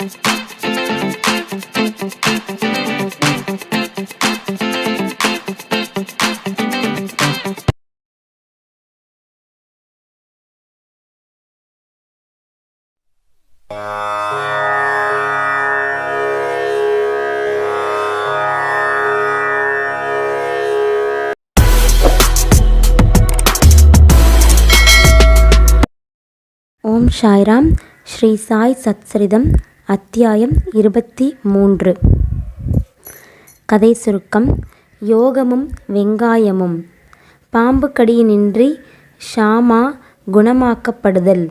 ஓம் சாய்ராம் ஸ்ரீ சாய் சத்சரிதம் அத்தியாயம் இருபத்தி மூன்று. கதை சுருக்கம். யோகமும் வெங்காயமும். பாம்பு கடியினின்றி ஷாமா குணமாக்கப்படுதல்.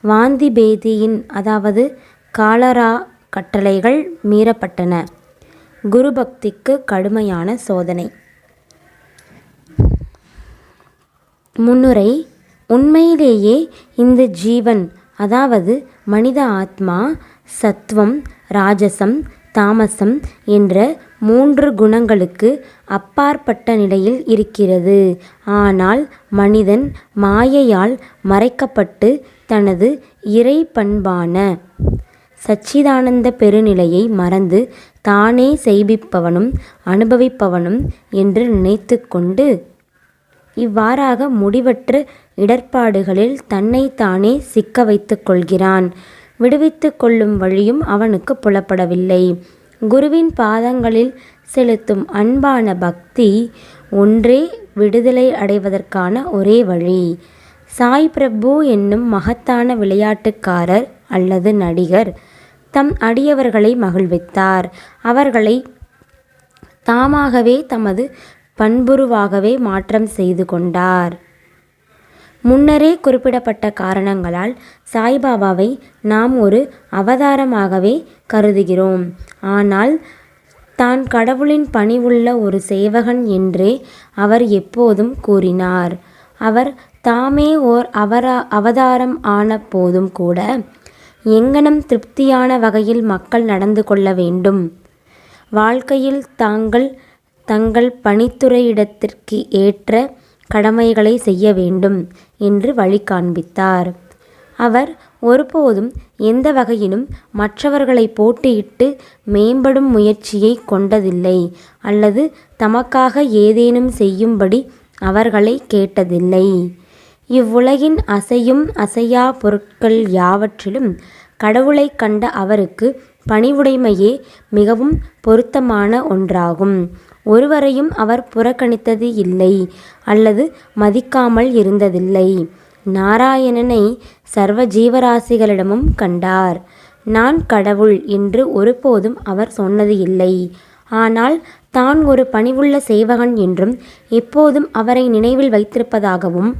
வாந்தி பேதியின் அதாவது காலரா கட்டளைகள் மீறப்பட்டன. குரு பக்திக்கு கடுமையான சோதனை. முன்னுரை உண்மையிலேயே இந்த ஜீவன் அதாவது மனித ஆத்மா சத்துவம் ராஜசம் தாமசம் என்ற மூன்று குணங்களுக்கு அப்பாற்பட்ட நிலையில் இருக்கிறது. ஆனால் மனிதன் மாயையால் மறைக்கப்பட்டு தனது இறை பண்பான சச்சிதானந்த பெருநிலையை மறந்து தானே செய்பிப்பவனும் அனுபவிப்பவனும் என்று நினைத்து கொண்டு இவ்வாறாக முடிவற்ற இடர்ப்பாடுகளில் தன்னைத்தானே சிக்க வைத்துக் கொள்கிறான். விடுவித்து கொள்ளும் வழியும் அவனுக்கு புலப்படவில்லை. குருவின் பாதங்களில் செலுத்தும் அன்பான பக்தி ஒன்றே விடுதலை அடைவதற்கான ஒரே வழி. சாய் பிரபு என்னும் மகத்தான விளையாட்டுக்காரர் அல்லது நடிகர் தம் அடியவர்களை மகிழ்வித்தார். அவர்களை தாமாகவே தமது பண்புருவாகவே மாற்றம் செய்து கொண்டார். முன்னரே குறிப்பிடப்பட்ட காரணங்களால் சாய்பாபாவை நாம் ஒரு அவதாரமாகவே கருதுகிறோம். ஆனால் தான் கடவுளின் பணிவுள்ள ஒரு சேவகன் என்றே அவர் எப்போதும் கூறினார். அவர் தாமே ஓர் அவரா அவதாரம் ஆன போதும் கூட எங்கனம் திருப்தியான வகையில் மக்கள் நடந்து கொள்ள வேண்டும். வாழ்க்கையில் தாங்கள் தங்கள் பணித்துறையிடத்திற்கு ஏற்ற கடமைகளை செய்ய வேண்டும் என்று வழி காண்பித்தார் அவர் ஒருபோதும் எந்த வகையிலும் மற்றவர்களை போட்டியிட்டு மேம்படும் முயற்சியை கொண்டதில்லை அல்லது தமக்காக ஏதேனும் செய்யும்படி அவர்களை கேட்டதில்லை. இவ்வுலகின் அசையும் அசையா பொருட்கள் யாவற்றிலும் கடவுளை கண்ட அவருக்கு பணிவுடைமையே மிகவும் பொருத்தமான ஒன்றாகும். ஒருவரையும் அவர் புறக்கணித்தது இல்லை அல்லது மதிக்காமல் இருந்ததில்லை. நாராயணனை சர்வ ஜீவராசிகளிடமும் கண்டார். நான் கடவுள் என்று ஒருபோதும் அவர் சொன்னது இல்லை. ஆனால் தான் ஒரு பணிவுள்ள சேவகன் என்றும் எப்போதும் அவரை நினைவில் வைத்திருப்பதாகவும்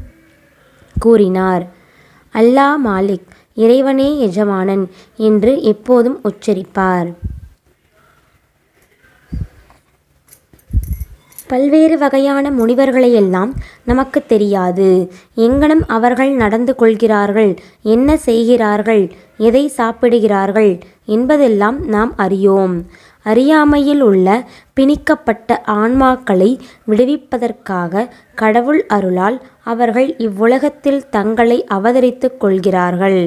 கூறினார். அல்லா மாலிக் இறைவனே எஜமானன் என்று எப்போதும் உச்சரிப்பார். பல்வேறு வகையான முனிவர்களையெல்லாம் நமக்கு தெரியாது. எங்கனம் அவர்கள் நடந்து கொள்கிறார்கள் என்ன செய்கிறார்கள் எதை சாப்பிடுகிறார்கள் என்பதெல்லாம் நாம் அறியோம். அறியாமையில் உள்ள பிணிக்கப்பட்ட ஆன்மாக்களை விடுவிப்பதற்காக கடவுள் அருளால் அவர்கள் இவ்வுலகத்தில் தங்களை அவதரித்துக் கொள்கிறார்கள்.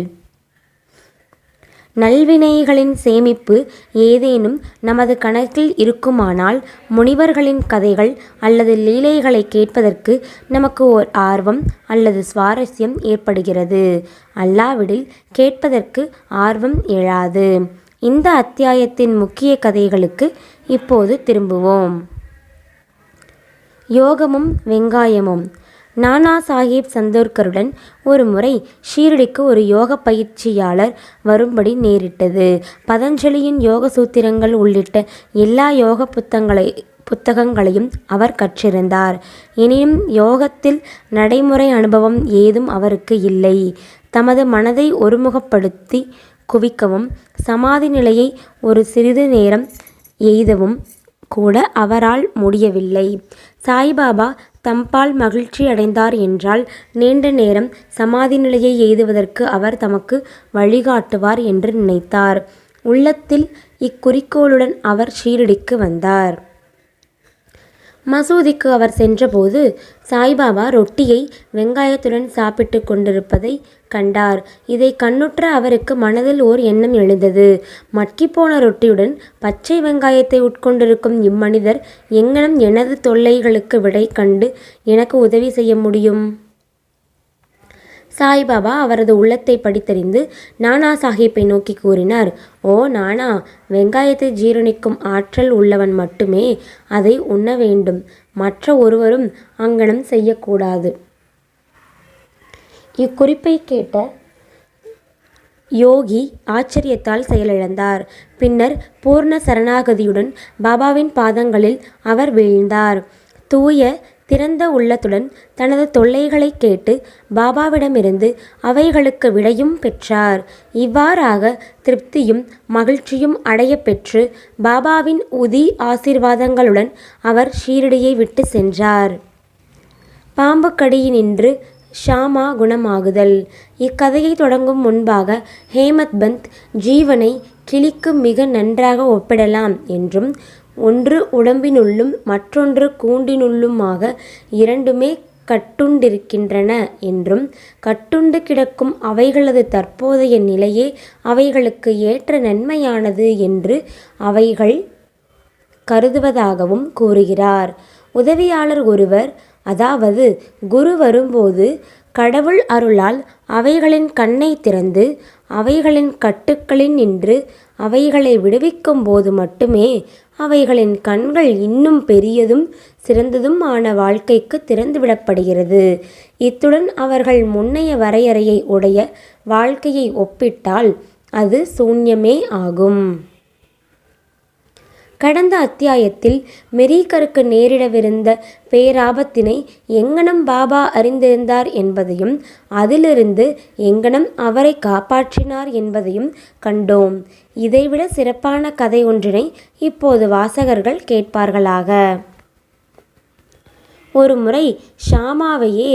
நல்வினைகளின் சேமிப்பு ஏதேனும் நமது கணக்கில் இருக்குமானால் முனிவர்களின் கதைகள் அல்லது லீலைகளை கேட்பதற்கு நமக்கு ஓர் ஆர்வம் அல்லது சுவாரஸ்யம் ஏற்படுகிறது. அல்லாவிடில் கேட்பதற்கு ஆர்வம் எழாது. இந்த அத்தியாயத்தின் முக்கிய கதைகளுக்கு இப்போது திரும்புவோம். யோகமும் வெங்காயமும். நானா சாஹிப் சந்தோர்கருடன் ஒரு முறை ஷீரடிக்கு ஒரு யோக பயிற்சியாளர் வரும்படி நேரிட்டது. பதஞ்சலியின் யோக சூத்திரங்கள் உள்ளிட்ட எல்லா யோக புத்தங்களை புத்தகங்களையும் அவர் கற்றிருந்தார். எனினும் யோகத்தில் நடைமுறை அனுபவம் ஏதும் அவருக்கு இல்லை. தமது மனதை ஒருமுகப்படுத்தி குவிக்கவும் சமாதி நிலையை ஒரு சிறிது நேரம் எய்தவும் கூட அவரால் முடியவில்லை. சாய்பாபா தம்பால் மகிழ்ச்சி அடைந்தார் என்றால் நீண்ட நேரம் சமாதி நிலையை எய்துவதற்கு அவர் தமக்கு வழிகாட்டுவார் என்று நினைத்தார். உள்ளத்தில் இக்குறிக்கோளுடன் அவர் ஷீரடிக்கு வந்தார். மசூதிக்கு அவர் சென்றபோது சாய்பாபா ரொட்டியை வெங்காயத்துடன் சாப்பிட்டு கொண்டிருப்பதை கண்டார். இதை கண்ணுற்ற அவருக்கு மனதில் ஓர் எண்ணம் எழுந்தது. மட்கிப்போன ரொட்டியுடன் பச்சை வெங்காயத்தை உட்கொண்டிருக்கும் இம்மனிதர் எங்கனம் எனது தொல்லைகளுக்கு விடை கண்டு எனக்கு உதவி செய்ய முடியும்? சாய்பாபா அவரது உள்ளத்தை படித்தறிந்து நானா சாஹிப்பை நோக்கி கூறினார் ஓ நானா வெங்காயத்தை ஜீரணிக்கும் ஆற்றல் உள்ளவன் மட்டுமே அதை உண்ண வேண்டும். மற்ற ஒருவரும் அங்கனம் செய்யக்கூடாது இக்குறிப்பை கேட்ட யோகி ஆச்சரியத்தால் செயலிழந்தார். பின்னர் பூர்ண சரணாகதியுடன் பாபாவின் பாதங்களில் அவர் வீழ்ந்தார். தூய திறந்த உள்ளத்துடன் தனது தொல்லைகளைக் கேட்டு பாபாவிடமிருந்து அவைகளுக்கு விடையும் பெற்றார். இவ்வாறாக திருப்தியும் மகிழ்ச்சியும் அடைய பெற்று பாபாவின் உதி ஆசீர்வாதங்களுடன் அவர் ஷீரடியை விட்டு சென்றார். பாம்பு கடியினின்று ஷாமா குணமாகுதல். இக்கதையை தொடங்கும் முன்பாக ஹேமத் பந்த் ஜீவனை கிளிக்கு மிக நன்றாக ஒப்பிடலாம் என்றும் ஒன்று உடம்பினுள்ளும் மற்றொன்று கூண்டினுள்ளுமாக இரண்டுமே கட்டுண்டிருக்கின்றன என்றும் கட்டுண்டு கிடக்கும் அவைகளது தற்போதைய நிலையே அவைகளுக்கு ஏற்ற நன்மையானது என்று அவைகள் கருதுவதாகவும் கூறுகிறார். உதவியாளர் ஒருவர் அதாவது குரு வரும்போது கடவுள் அருளால் அவைகளின் கண்ணை திறந்து அவைகளின் கட்டுக்களில் நின்று அவைகளை விடுவிக்கும் போது மட்டுமே அவைகளின் கண்கள் இன்னும் பெரியதும் சிறந்ததும் ஆன வாழ்க்கைக்கு திறந்துவிடப்படுகிறது. இத்துடன் அவர்கள் முன்னைய வரையறையை உடைய வாழ்க்கையை ஒப்பிட்டால் அது சூன்யமே ஆகும். கடந்த அத்தியாயத்தில் மெரீகருக்கு நேரிடவிருந்த பேராபத்தினை எங்கனம் பாபா அறிந்திருந்தார் என்பதையும் அதிலிருந்து எங்கனம் அவரை காப்பாற்றினார் என்பதையும் கண்டோம். இதைவிட சிறப்பான கதை ஒன்றினை இப்போது வாசகர்கள் கேட்பார்களாக. ஒரு முறை ஷாமாவையே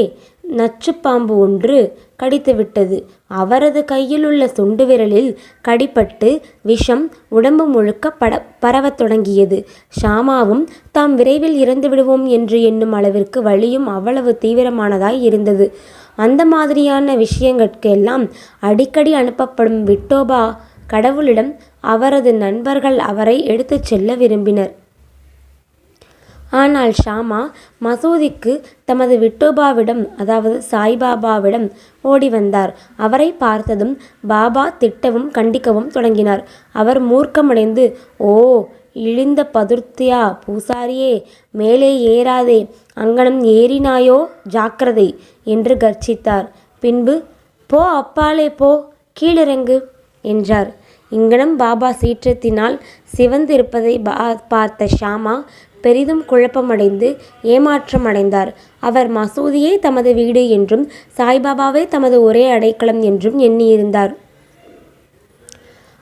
நச்சுப்பாம்பு ஒன்று கடித்துவிட்டது. அவரது கையிலுள்ள சுண்டு விரலில் கடிபட்டு விஷம் உடம்பு முழுக்க பட பரவத் தொடங்கியது. ஷாமாவும் தாம் விரைவில் இறந்து விடுவோம் என்று எண்ணும் அளவிற்கு வலியும் அவ்வளவு தீவிரமானதாய் இருந்தது. அந்த மாதிரியான விஷயங்கட்கெல்லாம் அடிக்கடி அனுப்பப்படும் விட்டோபா கடவுளிடம் அவரது நண்பர்கள் அவரை எடுத்துச் செல்ல விரும்பினர். ஆனால் ஷாமா மசூதிக்கு தமது விட்டோபாவிடம் அதாவது சாய்பாபாவிடம் ஓடி வந்தார். அவரை பார்த்ததும் பாபா திட்டவும் கண்டிக்கவும் தொடங்கினார். அவர் மூர்க்கமடைந்து ஓ இழிந்த பதுர்த்தியா பூசாரியே மேலே ஏறாதே அங்கனம் ஏறினாயோ ஜாக்கிரதை என்று கர்ச்சித்தார். பின்பு போ அப்பாலே போ கீழிறங்கு என்றார். இங்கனம் பாபா சீற்றத்தினால் சிவந்திருப்பதை பா பார்த்த ஷாமா பெரிதும் குழப்பமடைந்து ஏமாற்றமடைந்தார். அவர் மசூதியே தமது வீடு என்றும் சாய்பாபாவே தமது ஒரே அடைக்கலம் என்றும் எண்ணியிருந்தார்.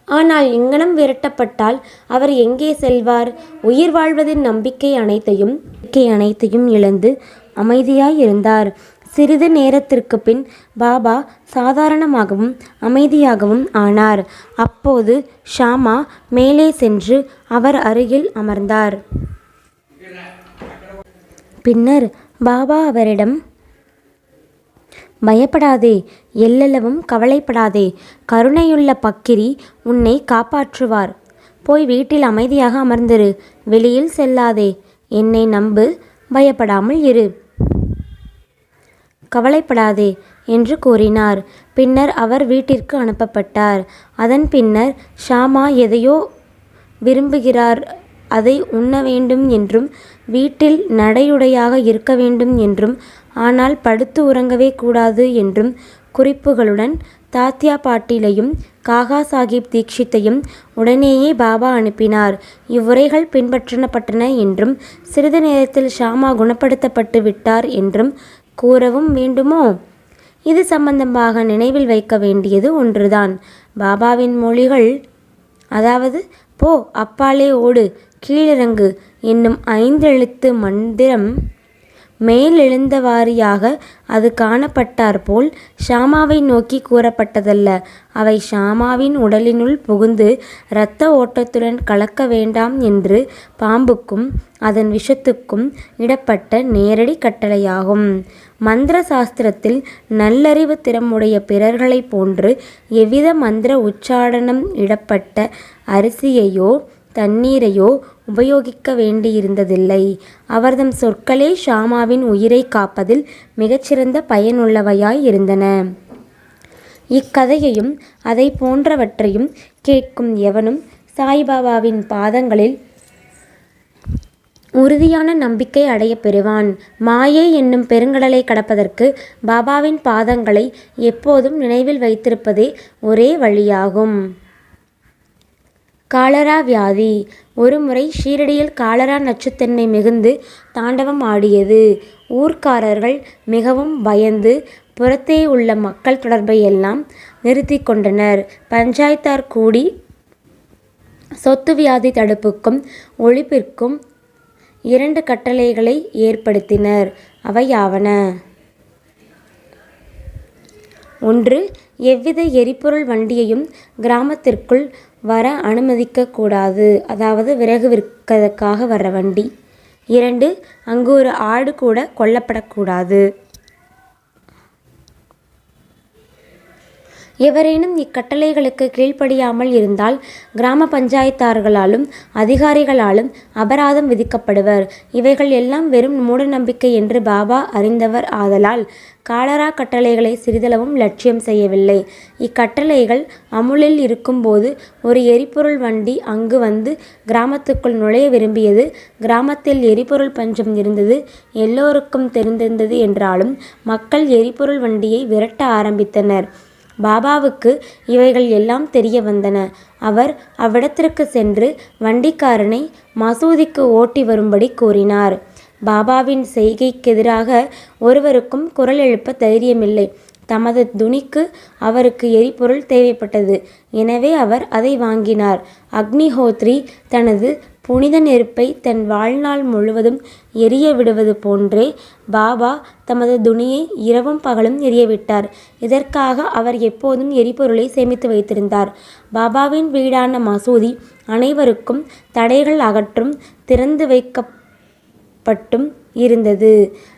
ஆனால் இங்கனம் விரட்டப்பட்டால் அவர் எங்கே செல்வார்? உயிர் வாழ்வதின் நம்பிக்கை அனைத்தையும் நம்பிக்கை அனைத்தையும் இழந்து அமைதியாயிருந்தார். சிறிது நேரத்திற்கு பின் பாபா சாதாரணமாகவும் அமைதியாகவும் ஆனார். அப்போது ஷாமா மேலே சென்று அவர் அருகில் அமர்ந்தார். பின்னர் பாபா அவரிடம் பயப்படாதே எல்லளவும் கவலைப்படாதே கருணையுள்ள பக்கிரி உன்னை காப்பாற்றுவார். போய் வீட்டில் அமைதியாக அமர்ந்திரு வெளியில் செல்லாதே என்னை நம்பு பயப்படாமல் இரு. கவலைப்படாதே என்று கூறினார். பின்னர் அவர் வீட்டிற்கு அனுப்பப்பட்டார். அதன் பின்னர் ஷாமா எதையோ விரும்புகிறார் அதை உண்ண வேண்டும் என்றும் வீட்டில் நடையுடையாக இருக்க வேண்டும் என்றும் ஆனால் படுத்து உறங்கவே கூடாது என்றும் குறிப்புகளுடன் தாத்யா பாட்டிலையும் காகா சாஹிப் தீக்ஷித்தையும் உடனேயே பாபா அனுப்பினார். இவ்வுரைகள் பின்பற்றப்பட்டன என்றும் சிறிது நேரத்தில் ஷாமா குணப்படுத்தப்பட்டு விட்டார் என்றும் கூறவும் வேண்டுமோ? இது சம்பந்தமாக நினைவில் வைக்க வேண்டியது ஒன்றுதான். பாபாவின் மொழிகள் அதாவது போ அப்பாலே ஓடு கீழிறங்கு என்னும் ஐந்தெழுத்து மந்திரம் மேலெழுந்தவாரியாக அது காணப்பட்டாற்போல் ஷாமாவை நோக்கி கூறப்பட்டதல்ல. அவை ஷாமாவின் உடலினுள் புகுந்து இரத்த ஓட்டத்துடன் கலக்க வேண்டாம் என்று பாம்புக்கும் அதன் விஷத்துக்கும் இடப்பட்ட நேரடி கட்டளையாகும். மந்திர சாஸ்திரத்தில் நல்லறிவுத் திறமுடைய பிறர்களைப் போன்று எவ்வித மந்திர உச்சாடனம் இடப்பட்ட அரிசியையோ தண்ணீரையோ உபயோகிக்க வேண்டியிருந்ததில்லை. அவர்தம் சொற்களே ஷாமாவின் உயிரைக் காப்பதில் மிகச்சிறந்த பயனுள்ளவையாய் இருந்தன. இக்கதையையும் அதைப் போன்றவற்றையும் கேட்கும் எவனும் சாய்பாபாவின் பாதங்களில் உறுதியான நம்பிக்கை அடைய பெறுவான். மாயை என்னும் பெருங்கடலை கடப்பதற்கு பாபாவின் பாதங்களை எப்போதும் நினைவில் வைத்திருப்பதே ஒரே வழியாகும். காலரா வியாதி ஒருமுறை ஷீரடியில் காலரா நச்சுத்தன்மை மிகுந்து தாண்டவம் ஆடியது. ஊர்க்காரர்கள் மிகவும் பயந்து புறத்தே உள்ள மக்கள் தொடர்பை எல்லாம் நிறுத்தி கொண்டனர். பஞ்சாயத்தார் கூடி சொத்து வியாதி தடுப்புக்கும் ஒழிப்பிற்கும் இரண்டு கட்டளைகளை ஏற்படுத்தினர். அவையாவன. ஒன்று எவ்வித எரிபொருள் வண்டியையும் கிராமத்திற்குள் வர அனுமதிக்கக்கூடாது அதாவது விறகு விற்கதற்காக வர்ற வண்டி. இரண்டு அங்கு ஒரு ஆடு கூட கொல்லப்படக்கூடாது எவரேனும் இக்கட்டளைகளுக்கு கீழ்ப்படியாமல் இருந்தால் கிராம பஞ்சாயத்தார்களாலும் அதிகாரிகளாலும் அபராதம் விதிக்கப்படுவர். இவைகள் எல்லாம் வெறும் மூடநம்பிக்கை என்று பாபா அறிந்தவர் ஆதலால் காலரா கட்டளைகளை சிறிதளவும் லட்சியம் செய்யவில்லை. இக்கட்டளைகள் அமுலில் இருக்கும்போது ஒரு எரிபொருள் வண்டி அங்கு வந்து கிராமத்துக்குள் நுழைய விரும்பியது. கிராமத்தில் எரிபொருள் பஞ்சம் இருந்தது எல்லோருக்கும் தெரிந்திருந்தது என்றாலும் மக்கள் எரிபொருள் வண்டியை விரட்ட ஆரம்பித்தனர். பாபாவுக்கு இவைகள் எல்லாம் தெரிய வந்தன. அவர் அவ்விடத்திற்கு சென்று வண்டிக்காரனை மசூதிக்கு ஓட்டி வரும்படி கூறினார். பாபாவின் செய்கைக்கெதிராக ஒருவருக்கும் குரல் எழுப்ப தைரியமில்லை. தமது துணிக்கு அவருக்கு எரிபொருள் தேவைப்பட்டது. எனவே அவர் அதை வாங்கினார். அக்னிஹோத்ரி தனது புனித நெருப்பை தன் வாழ்நாள் முழுவதும் எரிய விடுவது போன்றே பாபா தமது துணியை இரவும் பகலும் எரியவிட்டார். இதற்காக அவர் எப்போதும் எரிபொருளை சேமித்து வைத்திருந்தார். பாபாவின் வீடான மசூதி அனைவருக்கும் தடைகள் அகற்றும் திறந்து வைக்கப்பட்டும் இருந்தது.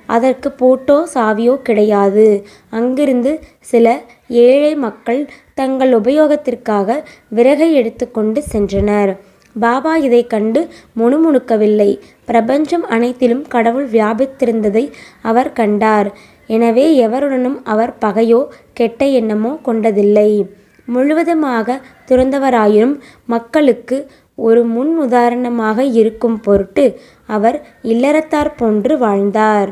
அதற்கு பூட்டோ சாவியோ கிடையாது. அங்கிருந்து சில ஏழை மக்கள் தங்கள் உபயோகத்திற்காக விறகை எடுத்துக்கொண்டு சென்றனர். பாபா இதைக் கண்டு முணுமுணுக்கவில்லை. பிரபஞ்சம் அனைத்திலும் கடவுள் வியாபித்திருந்ததை அவர் கண்டார். எனவே எவருடனும் அவர் பகையோ கெட்ட எண்ணமோ கொண்டதில்லை. முழுவதுமாக துறந்தவராயினும் மக்களுக்கு ஒரு முன் உதாரணமாக இருக்கும் பொருட்டு அவர் இல்லறத்தார் போன்று வாழ்ந்தார்.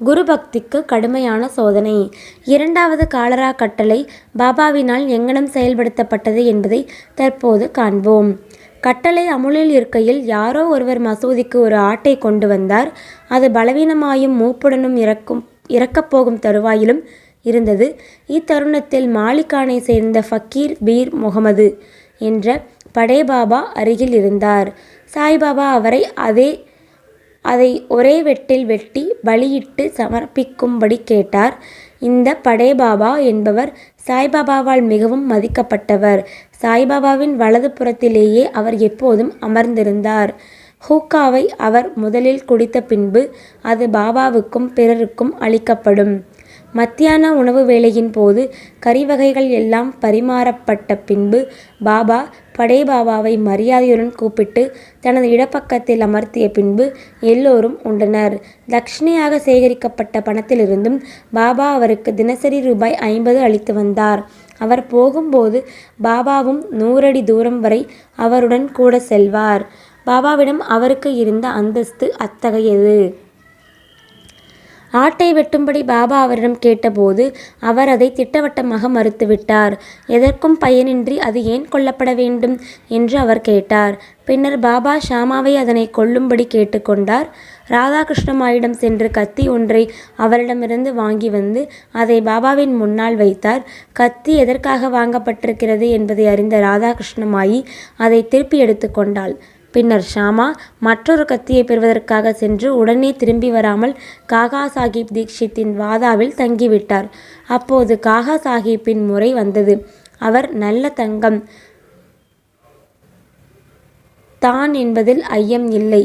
குரு பக்திக்கு கடுமையான சோதனை இரண்டாவது காலரா கட்டளை பாபாவினால் எங்கனம் செயல்படுத்தப்பட்டது என்பதை தற்போது காண்போம். கட்டளை அமுலில் இருக்கையில் யாரோ ஒருவர் மசூதிக்கு ஒரு ஆட்டை கொண்டு வந்தார். அது பலவீனமாயும் மூப்புடனும் இறக்கும் இறக்கப்போகும் தருவாயிலும் இருந்தது. இத்தருணத்தில் மாலிகானைச் சேர்ந்த ஃபக்கீர் பீர் முகமது என்ற படேபாபா அருகில் இருந்தார். சாய்பாபா அவரை அதே அதை ஒரே வெட்டில் வெட்டி பலியிட்டு சமர்ப்பிக்கும்படி கேட்டார். இந்த படேபாபா என்பவர் சாய்பாபாவால் மிகவும் மதிக்கப்பட்டவர். சாய்பாபாவின் வலது புறத்திலேயே அவர் எப்போதும் அமர்ந்திருந்தார். ஹூக்காவை அவர் முதலில் குடித்த பின்பு அது பாபாவுக்கும் பிறருக்கும் அளிக்கப்படும். மத்தியான உணவு வேளையின் போது கறிவகைகள் எல்லாம் பரிமாறப்பட்ட பின்பு பாபா படேபாபாவை மரியாதையுடன் கூப்பிட்டு தனது இடப்பக்கத்தில் அமர்த்திய பின்பு எல்லோரும் உண்டனர். தட்சிணையாக சேகரிக்கப்பட்ட பணத்திலிருந்தும் பாபா அவருக்கு தினசரி ரூபாய் ஐம்பது அளித்து வந்தார். அவர் போகும்போது பாபாவும் நூறடி தூரம் வரை அவருடன் கூட செல்வார். பாபாவிடம் அவருக்கு இருந்த அந்தஸ்து அத்தகையது. ஆட்டை வெட்டும்படி பாபா அவரிடம் கேட்டபோது அவர் அதை திட்டவட்டமாக மறுத்துவிட்டார். எதற்கும் பயனின்றி அது ஏன் கொல்லப்பட வேண்டும்? என்று அவர் கேட்டார். பின்னர் பாபா ஷாமாவை அதனை கொல்லும்படி கேட்டுக்கொண்டார் ராதாகிருஷ்ணமாயிடம் சென்று கத்தி ஒன்றை அவரிடமிருந்து வாங்கி வந்து அதை பாபாவின் முன்னால் வைத்தார். கத்தி எதற்காக வாங்கப்பட்டிருக்கிறது என்பதை அறிந்த ராதாகிருஷ்ணமாயி அதை திருப்பி எடுத்துக்கொண்டாள் பின்னர் ஷாமா மற்றொரு கத்தியை பெறுவதற்காக சென்று உடனே திரும்பி வராமல் காகா சாஹிப் தீக்ஷித்தின் வாதாவில் தங்கிவிட்டார். அப்போது காகா சாஹிப்பின் முறை வந்தது. அவர் நல்ல தங்கம் தான் என்பதில் ஐயம் இல்லை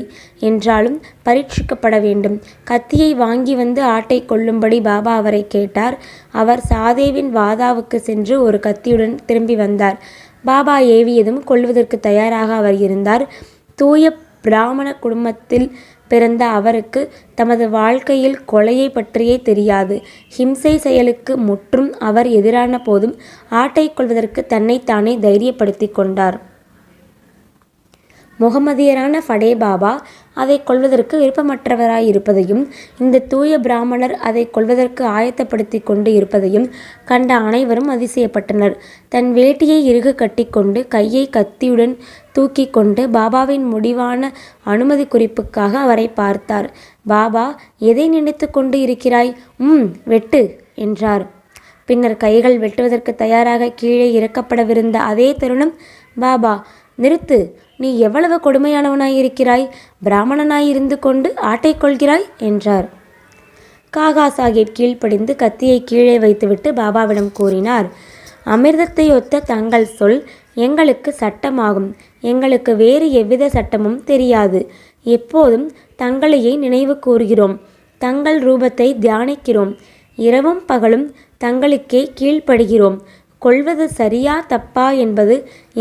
என்றாலும் பரீட்சிக்கப்பட வேண்டும். கத்தியை வாங்கி வந்து ஆட்டை கொல்லும்படி பாபா அவரை கேட்டார். அவர் சாதேவின் வாதாவுக்கு சென்று ஒரு கத்தியுடன் திரும்பி வந்தார். பாபா ஏவியதும் கொல்வதற்கு தயாராக அவர் இருந்தார். தூய பிராமண குடும்பத்தில் பிறந்த அவருக்கு தமது வாழ்க்கையில் கொலையை பற்றியே தெரியாது. ஹிம்சை செயலுக்கு முற்றும் அவர் எதிரான போதும் ஆட்டை கொள்வதற்கு தன்னைத்தானே தைரியப்படுத்தி கொண்டார். முகமதியரான ஃபடே பாபா அதை கொள்வதற்கு விருப்பமற்றவராய் இருப்பதையும் இந்த தூய பிராமணர் அதை கொள்வதற்கு ஆயத்தப்படுத்தி கொண்டு இருப்பதையும் கண்ட அனைவரும் அதிசயப்பட்டனர். தன் வேட்டியை இறுக கட்டிக்கொண்டு கையை கத்தியுடன் தூக்கி கொண்டு பாபாவின் முடிவான அனுமதி குறிப்புக்காக அவரை பார்த்தார். பாபா எதை நினைத்து கொண்டு இருக்கிறாய்? உம் வெட்டு என்றார். பின்னர் கைகள் வெட்டுவதற்கு தயாராக கீழே இறக்கப்படவிருந்த அதே தருணம் பாபா நிறுத்து. நீ எவ்வளவு கொடுமையானவனாயிருக்கிறாய்? பிராமணனாய் இருந்து கொண்டு ஆட்டை கொள்கிறாய்? என்றார். காகா சாஹிப் கீழ்ப்படிந்து கத்தியை கீழே வைத்துவிட்டு பாபாவிடம் கூறினார் அமிர்தத்தை ஒத்த தங்கள் சொல் எங்களுக்கு சட்டமாகும். எங்களுக்கு வேறு எவ்வித சட்டமும் தெரியாது. எப்போதும் தங்களையே நினைவு கூறுகிறோம். தங்கள் ரூபத்தை தியானிக்கிறோம். இரவும் பகலும் தங்களுக்கே கீழ்ப்படுகிறோம். கொள்வது சரியா தப்பா என்பது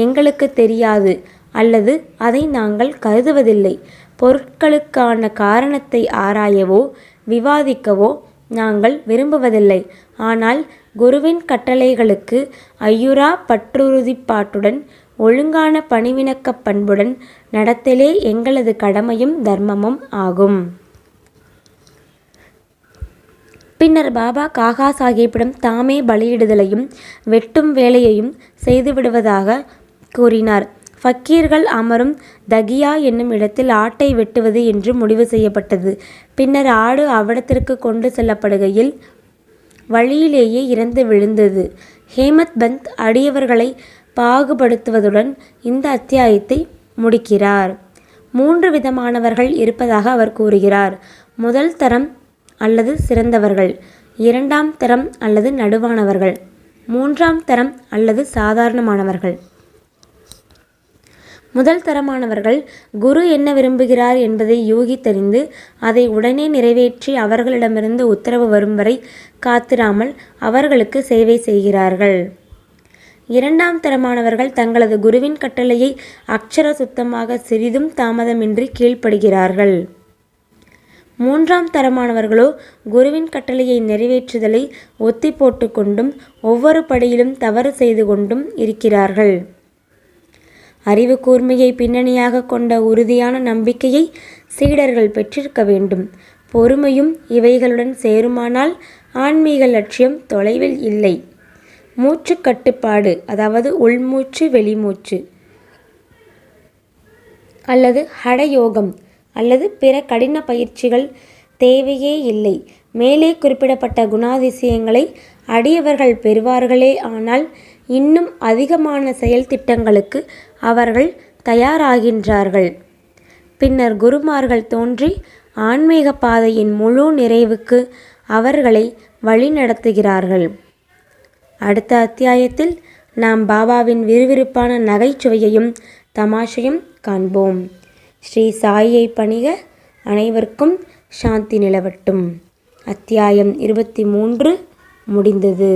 எங்களுக்கு தெரியாது அல்லது அதை நாங்கள் கருதுவதில்லை. பொருட்களுக்கான காரணத்தை ஆராயவோ விவாதிக்கவோ நாங்கள் விரும்புவதில்லை. ஆனால் குருவின் கட்டளைகளுக்கு ஐயுறா பற்றுறுதிப்பாட்டுடன் ஒழுங்கான பணிவிணக்க பண்புடன் நடத்தலே எங்களது கடமையும் தர்மமும் ஆகும். பின்னர் பாபா காகா சாஹிப்பிடம் தாமே பலியிடுதலையும் வெட்டும் வேலையையும் செய்துவிடுவதாக கூறினார். ஃபக்கீர்கள் அமரும் தகியா என்னும் இடத்தில் ஆட்டை வெட்டுவது என்று முடிவு செய்யப்பட்டது. பின்னர் ஆடு அவ்விடத்திற்கு கொண்டு செல்லப்படுகையில் வழியிலேயே இறந்து விழுந்தது. ஹேமத் பந்த் அடியவர்களை பாகுபடுத்துவதுடன் இந்த அத்தியாயத்தை முடிக்கிறார். மூன்று விதமானவர்கள் இருப்பதாக அவர் கூறுகிறார். முதல் தரம் அல்லது சிறந்தவர்கள் இரண்டாம் தரம் அல்லது நடுவானவர்கள் மூன்றாம் தரம் அல்லது சாதாரணமானவர்கள். முதல் தரமானவர்கள் குரு என்ன விரும்புகிறார் என்பதை யூகித்தறிந்து அதை உடனே நிறைவேற்றி அவர்களிடமிருந்து உத்தரவு வரும் வரை காத்திராமல் அவர்களுக்கு சேவை செய்கிறார்கள். இரண்டாம் தரமானவர்கள் தங்களது குருவின் கட்டளையை அக்ஷர சுத்தமாக சிறிதும் தாமதமின்றி கீழ்ப்படுகிறார்கள். மூன்றாம் தரமானவர்களோ குருவின் கட்டளையை நிறைவேற்றுதலை ஒத்தி போட்டுக்கொண்டும் ஒவ்வொரு படியிலும் தவறு செய்து கொண்டும் இருக்கிறார்கள். அறிவு கூர்மையை பின்னணியாக கொண்ட உறுதியான நம்பிக்கையை சீடர்கள் பெற்றிருக்க வேண்டும். பொறுமையும் இவைகளுடன் சேருமானால் ஆன்மீக லட்சியம் தொலைவில் இல்லை. மூச்சு கட்டுப்பாடு அதாவது உள்மூச்சு வெளிமூச்சு அல்லது ஹடயோகம் அல்லது பிற கடின பயிற்சிகள் தேவையே இல்லை. மேலே குறிப்பிடப்பட்ட குணாதிசயங்களை அடியவர்கள் பெறுவார்களே ஆனால் இன்னும் அதிகமான செயல் திட்டங்களுக்கு அவர்கள் தயாராகின்றார்கள். பின்னர் குருமார்கள் தோன்றி ஆன்மீக பாதையின் முழு நிறைவுக்கு அவர்களை வழிநடத்துகிறார்கள். அடுத்த அத்தியாயத்தில் நாம் பாபாவின் விறுவிறுப்பான நகைச்சுவையையும் தமாஷையும் காண்போம். ஸ்ரீ சாயை பணிக அனைவருக்கும் சாந்தி நிலவட்டும். அத்தியாயம் இருபத்தி மூன்று முடிந்தது.